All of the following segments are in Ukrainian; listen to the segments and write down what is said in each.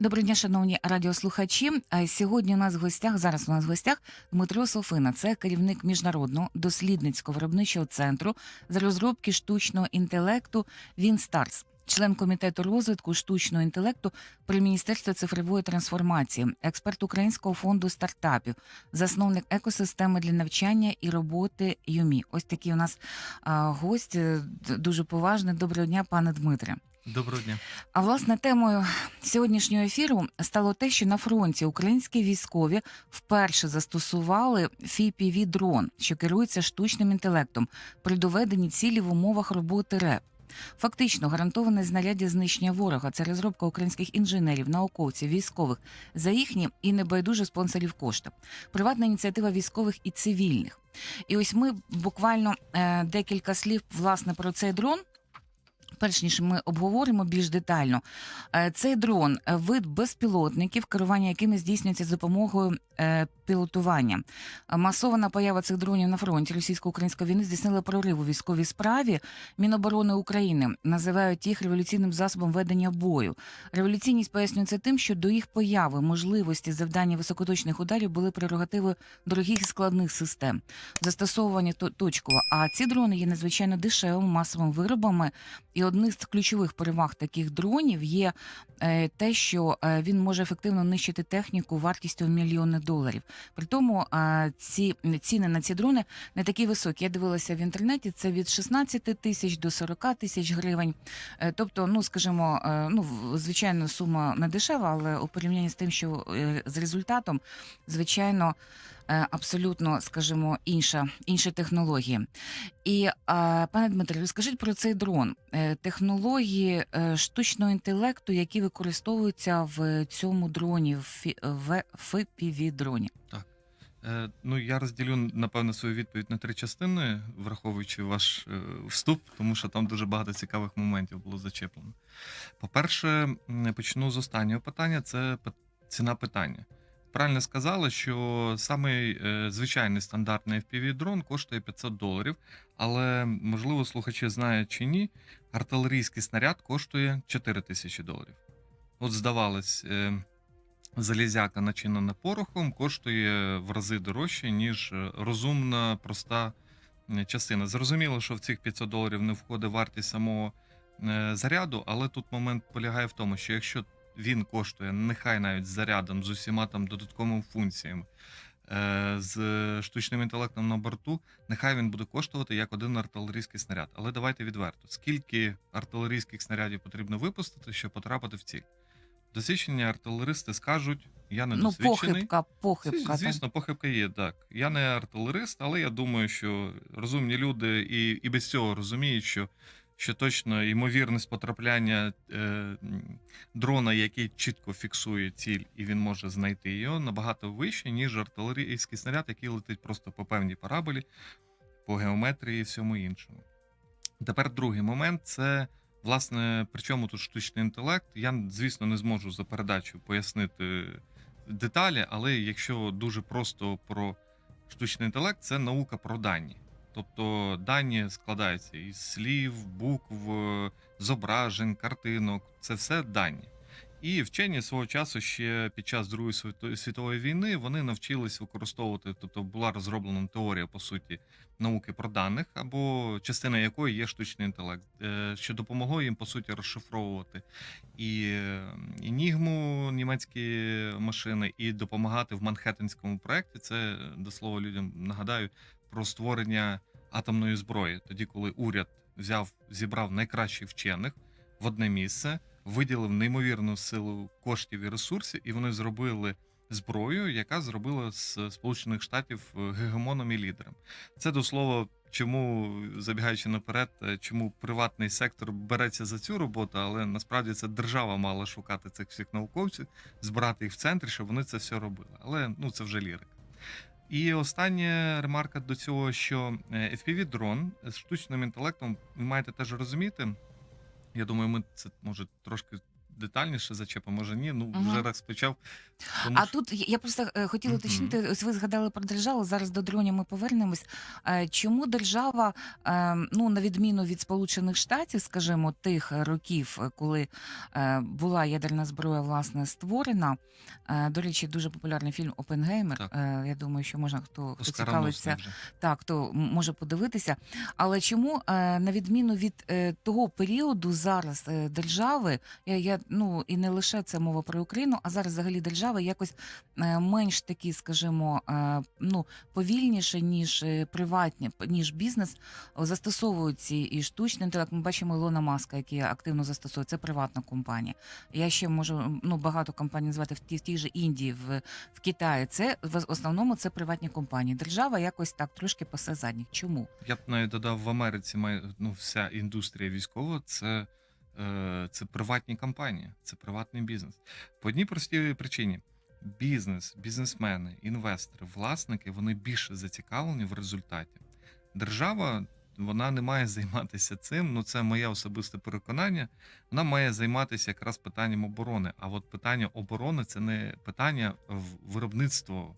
Доброго дня, шановні радіослухачі. Сьогодні у нас в гостях, зараз у нас в гостях Дмитро Софина. Це керівник міжнародного дослідницького виробничого центру з розробки штучного інтелекту Вінстарс. Член комітету розвитку штучного інтелекту при міністерстві цифрової трансформації, експерт Українського фонду стартапів, засновник екосистеми для навчання і роботи ЮМІ. Ось такий у нас гость е, дуже поважний. Доброго дня, пане Дмитре. Доброго дня. А власне темою сьогоднішнього ефіру стало те, що на фронті українські військові вперше застосували fpv дрон, що керується штучним інтелектом при доведенні цілі в умовах роботи РЕП. Фактично гарантоване знаряддя знищення ворога. Це розробка українських інженерів, науковців, військових за їхні і небайдуже спонсорів кошти. Приватна ініціатива військових і цивільних. І ось ми буквально е, декілька слів власне про цей дрон. Перш ніж ми обговоримо більш детально, Е, цей дрон е, вид безпілотників, керування якими здійснюється з допомогою е, пілотування. Масована поява цих дронів на фронті російсько-української війни здійснила прорив у військовій справі. Міноборони України називають їх революційним засобом ведення бою. Революційність пояснюється тим, що до їх появи можливості завдання високоточних ударів були прерогативою дорогих і складних систем. Застосовування то- точково. А ці дрони є надзвичайно дешевими масовими виробами. І одним з ключових переваг таких дронів є е, те, що е, він може ефективно нищити техніку вартістю в мільйони доларів. При тому е, ці ціни на ці дрони не такі високі. Я дивилася в інтернеті. Це від 16 тисяч до 40 тисяч гривень. Тобто, ну скажімо, ну звичайно, сума не дешева, але у порівнянні з тим, що з результатом, звичайно. Е, Абсолютно, скажімо, інша інші технології. І пане Дмитре, розкажіть про цей дрон, Е, технології е, штучного інтелекту, які використовуються в цьому дроні, в FPV дроні. Е, ну, я розділю, напевно, свою відповідь на три частини, враховуючи ваш вступ, тому що там дуже багато цікавих моментів було зачеплено. По-перше, почну з останнього питання: це ціна питання. Правильно сказали, що самий е, звичайний стандартний FPV-дрон коштує 500 доларів, але, можливо, слухачі знають чи ні, артилерійський снаряд коштує 4 тисячі доларів. От здавалось, е, залізяка, начинена порохом, коштує в рази дорожче, ніж е, розумна, проста частина. Зрозуміло, що в цих 500 доларів не входить вартість самого заряду, але тут момент полягає в тому, що якщо він коштує, нехай навіть з зарядом, з усіма там додатковими функціями, е, з штучним інтелектом на борту, нехай він буде коштувати як один артилерійський снаряд. Але давайте відверто: скільки артилерійських снарядів потрібно випустити, щоб потрапити в ціль? Досвідчені артилеристи скажуть, я не Ну, досвідчений. похибка, похибка. так. Звісно, похибка є, так. Я не артилерист, але я думаю, що розумні люди і, і без цього розуміють, що, що точно ймовірність потрапляння е, дрона, який чітко фіксує ціль, і він може знайти його, набагато вище, ніж артилерійський снаряд, який летить просто по певній параболі, по геометрії і всьому іншому. Тепер другий момент це. Власне, при чому тут штучний інтелект? Я, звісно, не зможу за передачу пояснити деталі, але якщо дуже просто про штучний інтелект, це наука про дані. Тобто дані складаються із слів, букв, зображень, картинок це все дані. І вчені свого часу ще під час Другої світової війни вони навчились використовувати, тобто була розроблена теорія по суті науки про даних, або частина якої є штучний інтелект, е, що допомогло їм по суті розшифровувати і е, німецькі машини, і допомагати в Манхеттенському проєкті. Це до слова людям нагадаю про створення атомної зброї. Тоді, коли уряд взяв, зібрав найкращих вчених в одне місце, виділив неймовірну силу коштів і ресурсів, і вони зробили зброю, яка зробила з Сполучених Штатів е, гегемоном і лідером. Це до слова, чому забігаючи наперед, е, чому приватний сектор береться за цю роботу, але насправді це держава мала шукати цих всіх науковців, збирати їх в центрі, щоб вони це все робили. Але ну це вже лірика. І остання ремарка до цього, що е, FPV-дрон з штучним інтелектом ви маєте теж розуміти. Я думаю, ми це може трошки детальніше зачепимо, може ні. Ну, Мгм. вже раз почав. Тому А що- тут я я просто е, хотіла Мгм. уточнити, ось ви згадали про державу. Зараз до дронів ми повернемось. Е, Чому держава, е, ну на відміну від Сполучених Штатів, скажімо, тих років, е, коли е, була ядерна зброя власне створена. е, До речі, дуже популярний фільм Опенгеймер. Так. Е, Я думаю, що можна хто, хто Оскароносний цікавиться, вже. так, хто м- може подивитися. Але чому, е, на відміну від е, того періоду, зараз е, держави, я, я ну і не лише це мова про Україну, а зараз взагалі держави якось е, менш такі, скажімо, е, ну повільніше, ніж е, приватні, ніж бізнес, застосовують ці і штучний інтелект. Ми бачимо Ілона Маска, який активно застосовує. Це приватна компанія. Я ще можу ну багато компаній назвати в тій, в тій же Індії, в, в Китаї. Це в основному це приватні компанії. Держава якось так трошки пасе задніх. Чому? Я б навіть додав в Америці ну, вся індустрія військова це, це приватні компанії, це приватний бізнес. По одній простій причині: бізнес, бізнесмени, інвестори, власники вони більше зацікавлені в результаті. Держава вона не має займатися цим. Ну це моє особисте переконання. Вона має займатися якраз питанням оборони. А от питання оборони це не питання в- виробництва е, об-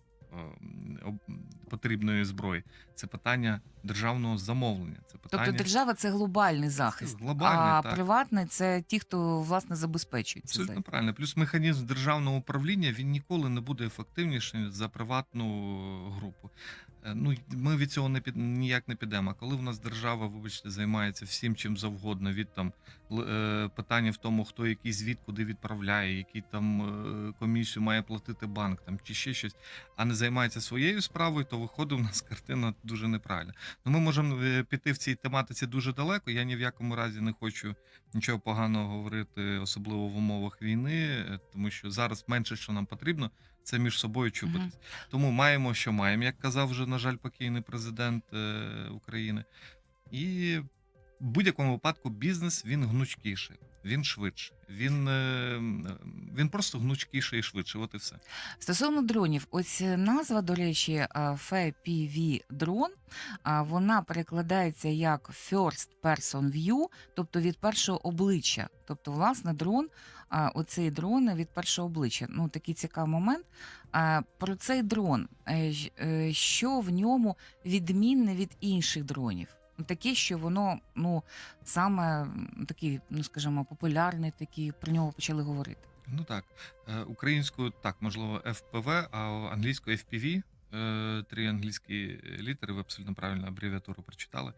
потрібної зброї, це питання державного замовлення. Це питання Тобто держава це глобальний захист, глобальний, а так. приватний це ті, хто власне забезпечує це. Абсолютно правильно. Плюс механізм державного управління він ніколи не буде ефективнішим за приватну групу. Е, Ну ми від цього не під ніяк не підемо. А коли в нас держава, вибачте, займається всім чим завгодно, від там е, питання в тому, хто який звіт куди відправляє, який там е, комісію має платити банк, там чи ще щось, а не займається своєю справою, то виходить у нас картина дуже неправильна. Ну, ми можемо піти в цій тематиці дуже далеко. Я ні в якому разі не хочу нічого поганого говорити, особливо в умовах війни, тому що зараз менше, що нам потрібно, це між собою чубитись. Тому маємо, що маємо, як казав вже, на жаль, покійний президент е, України. І в будь-якому випадку бізнес він гнучкіший, він швидше, він, е, він просто гнучкіший і швидше. От і все. Стосовно дронів, ось е, назва, до речі, FPV дрон, вона перекладається як First Person View, тобто від першого обличчя. Тобто, власне, дрон, оцей дрон від першого обличчя. Ну, такий цікавий момент. Про цей дрон, е, е, що в ньому відмінне від інших дронів? Таке, що воно ну саме такий, ну скажімо, популярний, такий про нього почали говорити. Ну так, е, українською так, можливо, FPV, а англійською FPV. е, Три англійські літери, ви абсолютно правильно абревіатуру прочитали.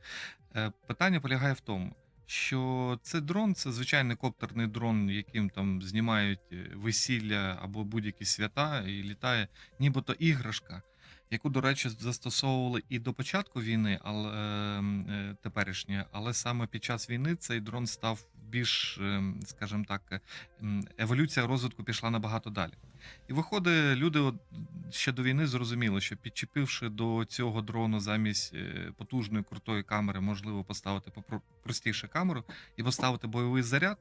Е, Питання полягає в тому, що це дрон, це звичайний коптерний дрон, яким там знімають весілля або будь-які свята, і літає нібито іграшка, яку, до речі, застосовували і до початку війни, але е, теперішньої, але саме під час війни цей дрон став більш, е, скажімо так, е, еволюція розвитку пішла набагато далі. І виходить, люди ще до війни зрозуміли, що підчепивши до цього дрону замість е, потужної крутої камери, можливо поставити простіше камеру і поставити бойовий заряд.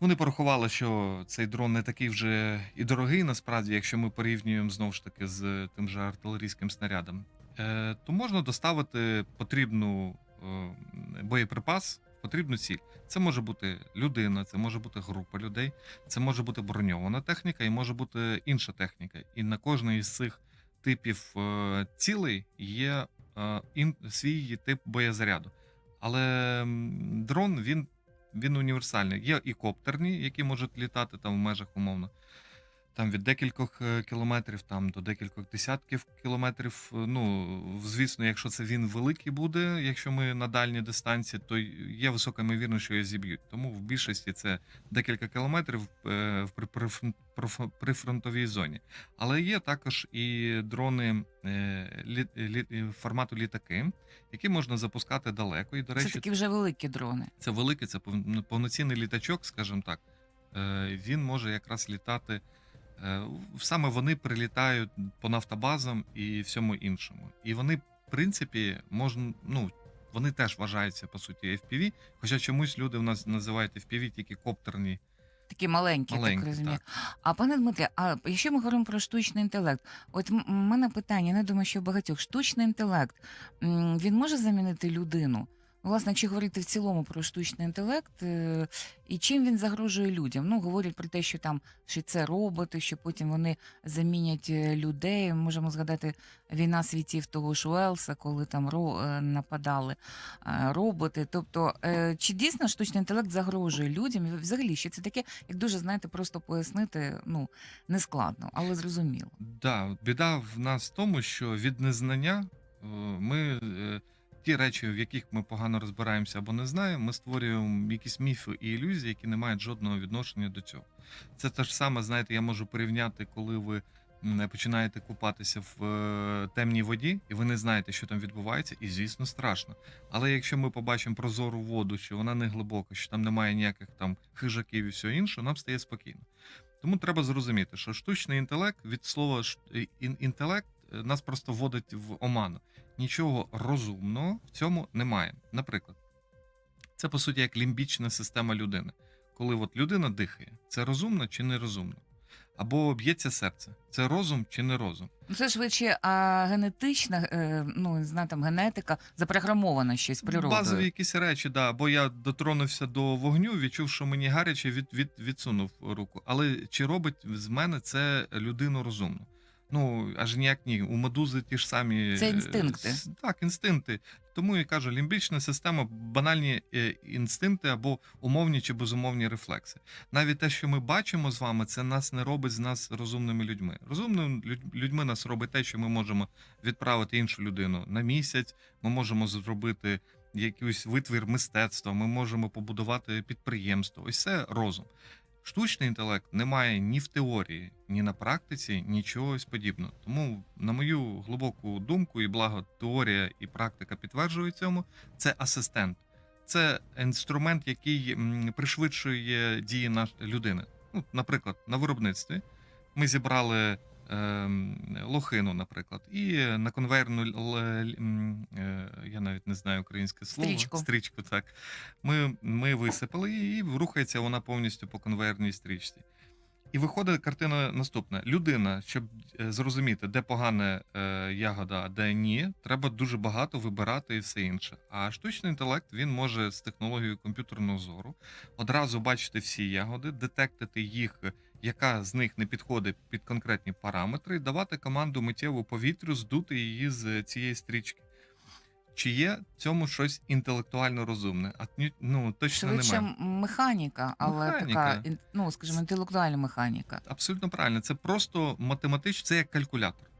Вони порахували, що цей дрон не такий вже і дорогий, насправді, якщо ми порівнюємо знову ж таки з тим же артилерійським снарядом, е, то можна доставити потрібну е, боєприпас, потрібну ціль. Це може бути людина, це може бути група людей, це може бути броньована техніка і може бути інша техніка. І на кожний із цих типів е, цілей є е, свій тип боєзаряду. Але дрон він, він універсальний. Є і коптерні, які можуть літати там в межах умовно. Там від декількох е, кілометрів там до декількох десятків кілометрів. Е, Ну, звісно, якщо це він великий буде, якщо ми на дальній дистанції, то є висока ймовірність, що його зіб'ють. Тому в більшості це декілька кілометрів е, в при- прифронтовій зоні. Але є також і дрони е, лі, лі, формату літаки, які можна запускати далеко. І, до Це речі, такі вже великі дрони. це великий, це ну, повноцінний літачок, скажімо так. Е, Він може якраз літати. Е, в- Саме вони прилітають по нафтобазам і всьому іншому. І вони, в принципі, можна, ну, вони теж вважаються по суті FPV, хоча чомусь люди в нас називають FPV тільки коптерні. Такі маленькі, Маленькі, так розумію. так. А пане Дмитре, а якщо ми говоримо про штучний інтелект, от м- мене питання, не думаю, що багатьох штучний інтелект він може замінити людину. Власне, якщо говорити в цілому про штучний інтелект, е, і чим він загрожує людям? Ну, говорять про те, що там що це роботи, що потім вони замінять е, людей. Можемо згадати війна світів того ж Уелса, коли там е, нападали роботи. Тобто, чи дійсно штучний інтелект загрожує людям? Взагалі, що це таке, як дуже знаєте, просто пояснити ну нескладно, але зрозуміло. Да, біда в нас в тому, що від незнання ми ті речі, в яких ми погано розбираємося або не знаємо, ми створюємо якісь міфи і ілюзії, які не мають жодного відношення до цього. Це те ж саме, знаєте, я можу порівняти, коли ви починаєте купатися в е, темній воді, і ви не знаєте, що там відбувається, і звісно страшно. Але якщо ми побачимо прозору воду, що вона не глибока, що там немає ніяких там хижаків і всього іншого, нам стає спокійно. Тому треба зрозуміти, що штучний інтелект від слова інтелект е, нас просто вводить в оману. Нічого розумного в цьому немає. Наприклад, це по суті як лімбічна система людини. Коли от людина дихає, це розумно чи нерозумно? Або б'ється серце, це розум чи не розум? Ну, Це швидше а, генетична, е, ну не знаю, там генетика запрограмована щось природою. Базові якісь речі, да. Бо я дотронувся до вогню, відчув, що мені гаряче, від, від, відсунув руку. Але чи робить з мене це людину розумну? Ну, аж ніяк ні. У медузи ті ж самі. Це е, інстинкти. с- Так, інстинкти. Тому я кажу, лімбічна система банальні е, інстинкти або умовні чи безумовні рефлекси. Навіть те, що ми бачимо з вами, це нас не робить з нас розумними людьми. Розумними людь- людьми нас робить те, що ми можемо відправити іншу людину на місяць. Ми можемо зробити якийсь витвір мистецтва, ми можемо побудувати підприємство. Ось це розум. Штучний інтелект не має ні в теорії, ні на практиці нічого подібного. Тому, на мою глибоку думку, і благо теорія і практика підтверджують цьому, це асистент. Це інструмент, який пришвидшує дії людини. Ну, наприклад, на виробництві ми зібрали лохину, наприклад, і на конвейерну е, я навіть не знаю українське слово. Стрічку. Стрічку, так. Ми, ми висипали її, і рухається вона повністю по конвейерній стрічці. І виходить картина наступна: людина, щоб е, зрозуміти, де погана е, ягода, а де ні, треба дуже багато вибирати і все інше. А штучний інтелект він може з технологією комп'ютерного зору одразу бачити всі ягоди, детектити їх, яка з них не підходить під конкретні параметри, давати команду миттєву повітрю здути її з цієї стрічки. Чи є в цьому щось інтелектуально розумне? А ну точно Швидше немає. механіка, але Механіка. така, ну скажімо, інтелектуальна механіка. Абсолютно правильно. Це просто математично, це як калькулятор.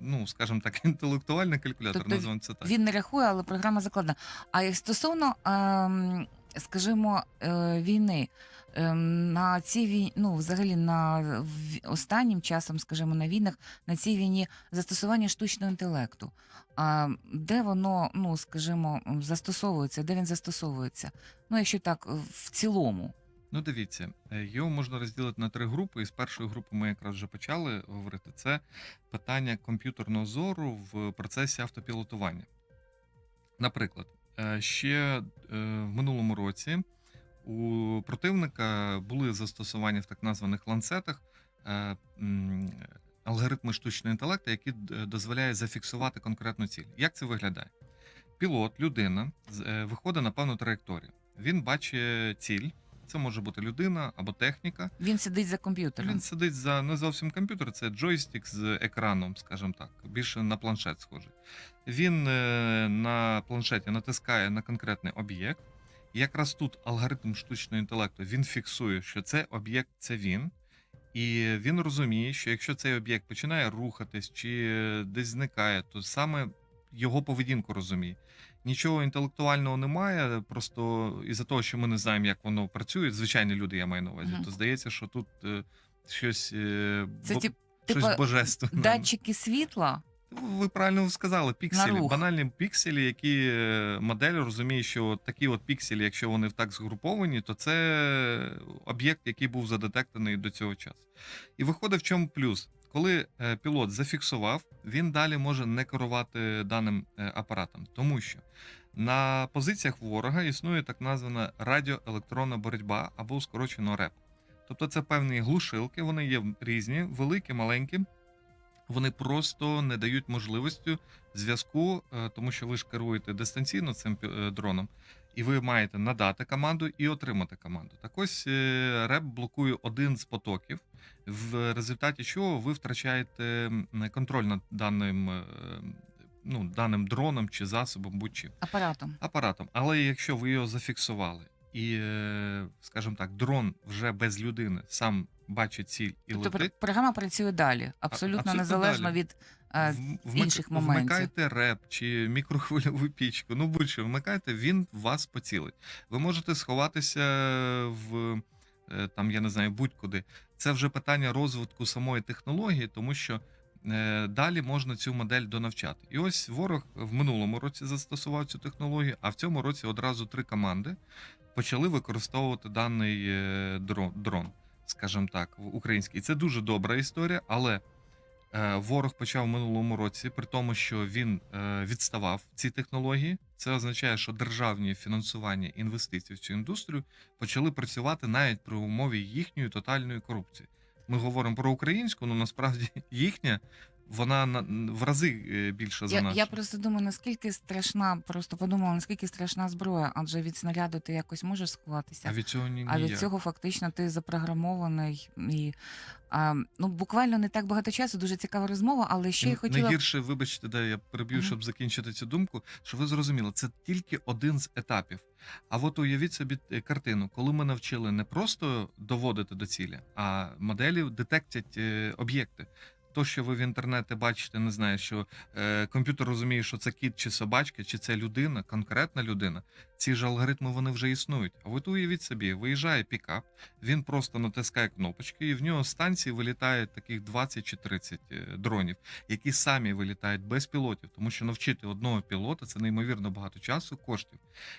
Ну, скажімо так, інтелектуальний калькулятор, Тобто називаємо це так. Він не рахує, але програма закладена. А стосовно, ем, скажімо, е, війни. ем, На цій війні, ну взагалі на останнім часом, скажімо, на війнах, на цій війні застосування штучного інтелекту. А де воно, ну скажімо, застосовується, де він застосовується? Ну, якщо так, в цілому. Ну, дивіться, е, його можна розділити на три групи. І з першої групи ми якраз вже почали говорити. Це питання комп'ютерного зору в процесі автопілотування. Наприклад, е, ще е, в минулому році у противника були застосування в так названих ланцетах е, алгоритми штучного інтелекту, які дозволяють зафіксувати конкретну ціль. Як це виглядає? Пілот, людина, е, виходить на певну траєкторію. Він бачить ціль. Це може бути людина або техніка. Він сидить за комп'ютером. Він сидить за не зовсім комп'ютер, це джойстик з екраном, скажімо так, більше на планшет схожий. Він е, на планшеті натискає на конкретний об'єкт. Якраз тут алгоритм штучного інтелекту він фіксує, що це об'єкт це він. І він розуміє, що якщо цей об'єкт починає рухатись чи е, десь зникає, то саме його поведінку розуміє. Нічого інтелектуального немає, просто із-за того, що ми не знаємо, як воно працює, звичайні люди, я маю на увазі, Мгм. то здається, що тут е, щось, е, Це бо- тип, щось типа божественне. датчики світла. Ви правильно сказали, пікселі, рух. банальні пікселі, які е, модель розуміє, що такі от пікселі, якщо вони так згруповані, то це об'єкт, який був задетектений до цього часу. І виходить, в чому плюс. Коли е, пілот зафіксував, він далі може не керувати даним е, апаратом, тому що на позиціях ворога існує так названа радіоелектронна боротьба або скорочено РЕП. Тобто це певні глушилки, вони є різні, великі, маленькі. Вони просто не дають можливості зв'язку, е, тому що ви ж керуєте дистанційно цим е, дроном, і ви маєте надати команду і отримати команду. Так ось е, реп блокує один з потоків, в результаті чого ви втрачаєте контроль над даним, ну, даним дроном чи засобом, будь-чим Апаратом. апаратом. Але якщо ви його зафіксували, і, е, скажімо так, дрон вже без людини сам бачить ціль і Тобто летить. програма працює далі, абсолютно, абсолютно незалежно далі. від е, в- вмик- інших моментів. Вмикайте реп чи мікрохвильову пічку. Ну будь-що вмикайте, він вас поцілить. Ви можете сховатися в е, там, я не знаю, будь-куди. Це вже питання розвитку самої технології, тому що е, далі можна цю модель донавчати. І ось ворог в минулому році застосував цю технологію, а в цьому році одразу три команди почали використовувати даний е, дрон, скажімо так, український. Це дуже добра історія, але е, ворог почав в минулому році, при тому, що він е, відставав в цій технології. Це означає, що державні фінансування інвестицій в цю індустрію почали працювати навіть при умові їхньої тотальної корупції. Ми говоримо про українську, але насправді їхня вона на в рази е, більша за Я, нашу. я просто думаю, наскільки страшна, просто подумала, наскільки страшна зброя, адже від снаряду ти якось можеш сховатися. А від цього ні, А від ніяк. цього фактично ти запрограмований і а, ну буквально не так багато часу. Дуже цікава розмова, але ще І я хотіла Найгірше, вибачте, де я переб'ю, Мгм. щоб закінчити цю думку, що ви зрозуміли, це тільки один з етапів. А от уявіть собі е, картину, коли ми навчили не просто доводити до цілі, а моделі детектять е, об'єкти. То, що ви в інтернеті бачите, не знаю, що е, комп'ютер розуміє, що це кіт чи собачка, чи це людина, конкретна людина. Ці ж алгоритми вони вже існують. А от уявіть собі, виїжджає пікап, він просто натискає кнопочки, і в нього з станції вилітає таких 20 чи 30 е, дронів, які самі вилітають без пілотів, тому що навчити одного пілота це неймовірно багато часу, коштів.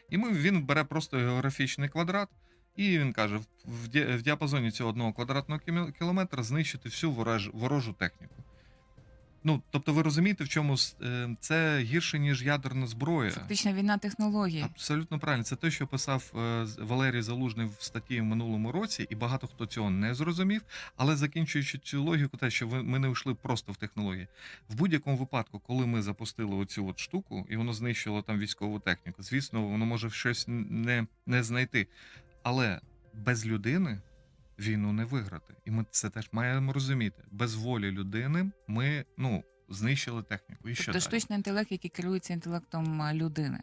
І ми, він бере просто географічний квадрат, і він каже: в, в, ді- в діапазоні цього одного квадратного кіло- кілометра знищити всю ворож, ворожу техніку. Ну, тобто, ви розумієте, в чому е, це гірше, ніж ядерна зброя. фактично війна технології. Абсолютно правильно. Це те, що писав е, Валерій Залужний в статті в минулому році, і багато хто цього не зрозумів. Але закінчуючи цю логіку, те, що ми не йшли просто в технології. В будь-якому випадку, коли ми запустили оцю от штуку, і воно знищило там військову техніку, звісно, воно може щось не, не знайти. Але без людини війну не виграти. І ми це теж маємо розуміти. Без волі людини ми ну знищили техніку. І що Тобто далі? штучний інтелект, який керується інтелектом е, людини.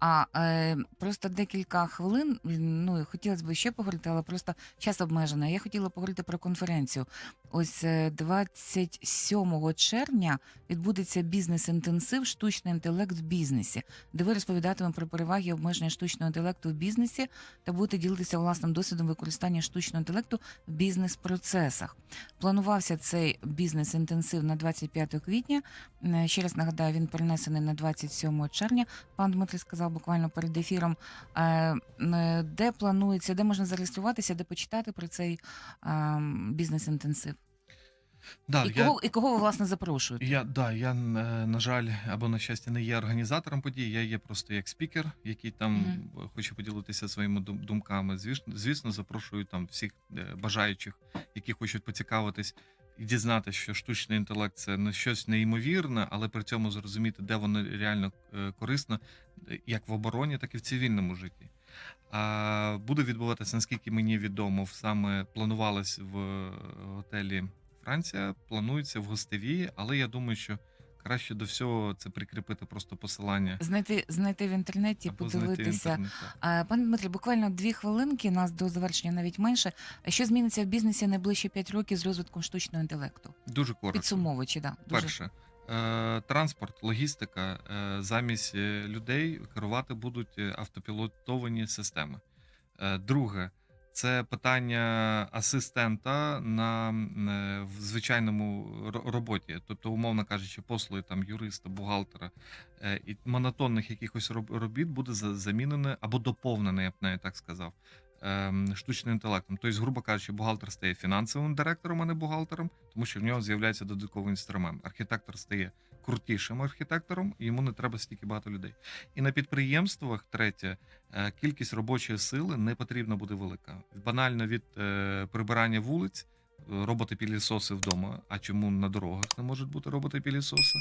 А е, просто декілька хвилин. Ну хотілося б ще поговорити, але просто час обмежений. Я хотіла поговорити про конференцію. Ось е, 27 червня відбудеться бізнес-інтенсив штучний інтелект в бізнесі, де ви розповідатимете про переваги і обмеження штучного інтелекту в бізнесі та будете ділитися власним досвідом використання штучного інтелекту в бізнес-процесах. Планувався цей бізнес-інтенсив на 25 квітня. Е, Ще раз нагадаю, він перенесений на 27 червня. Пан Дмитрий сказав буквально перед ефіром, е, де планується, де можна зареєструватися, де почитати про цей е, бізнес-інтенсив. Да, і, я- кого, і кого ви власне запрошуєте? Я да, я е, на жаль, або на щастя, не є організатором подій. Я є просто як спікер, який там Мгм. хоче поділитися своїми думками. Звісно, звісно, запрошую там всіх бажаючих, які хочуть поцікавитись і дізнатися, що штучний інтелект це не щось неймовірне, але при цьому зрозуміти, де воно реально е, корисно, е, як в обороні, так і в цивільному житті. А буде відбуватися, наскільки мені відомо, саме планувалось в е, готелі Франція, планується в гостеві, але я думаю, що краще до всього це прикріпити просто посилання Знайти, знайти в інтернеті, або в подивитися. інтернеті. А, Пане Дмитрі, буквально дві хвилинки, нас до завершення навіть менше. Що зміниться в бізнесі найближчі 5 років з розвитком штучного інтелекту? Дуже коротко. Підсумовуючи, да. Дуже. Перше, е, транспорт, логістика е, замість е, людей керувати будуть автопілотовані системи. Друге, це питання асистента на е, в звичайному роботі, тобто, умовно кажучи, послуги там юриста, бухгалтера е, і монотонних якихось робіт буде за- замінене або доповнене, я б навіть так сказав. Ем, Штучним інтелектом, тобто, грубо кажучи, бухгалтер стає фінансовим директором, а не бухгалтером, тому що в нього з'являється додатковий інструмент. Архітектор стає крутішим архітектором, і йому не треба стільки багато людей. І на підприємствах, третє, е, кількість робочої сили не потрібна буде велика. Банально від е, прибирання вулиць. Роботи-пілісоси вдома. А чому на дорогах не можуть бути роботи-пілісоси?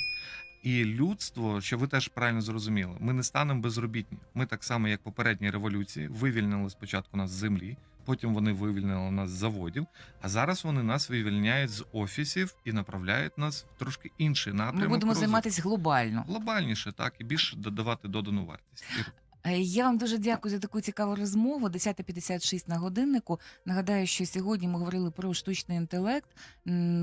І людство, що ви теж правильно зрозуміли, ми не станемо безробітні. Ми так само, як попередні революції, вивільнили спочатку нас з землі, потім вони вивільнили нас з заводів, а зараз вони нас вивільняють з офісів і направляють нас в трошки інший напрямок. Ми будемо розвитку. займатися глобально. глобальніше, так і більше додавати додану вартість. Е, Я вам дуже дякую за таку цікаву розмову. 10.56 на годиннику. Нагадаю, що сьогодні ми говорили про штучний інтелект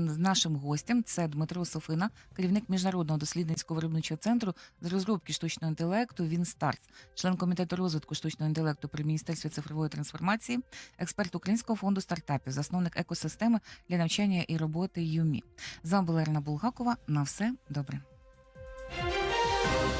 з нашим гостем. Це Дмитро Софина, керівник міжнародного дослідницького виробничого центру з розробки штучного інтелекту. Він Старс, член комітету розвитку штучного інтелекту при міністерстві цифрової трансформації, експерт Українського фонду стартапів, засновник екосистеми для навчання і роботи ЮМІ. З вами була Ірина Булгакова. На все добре.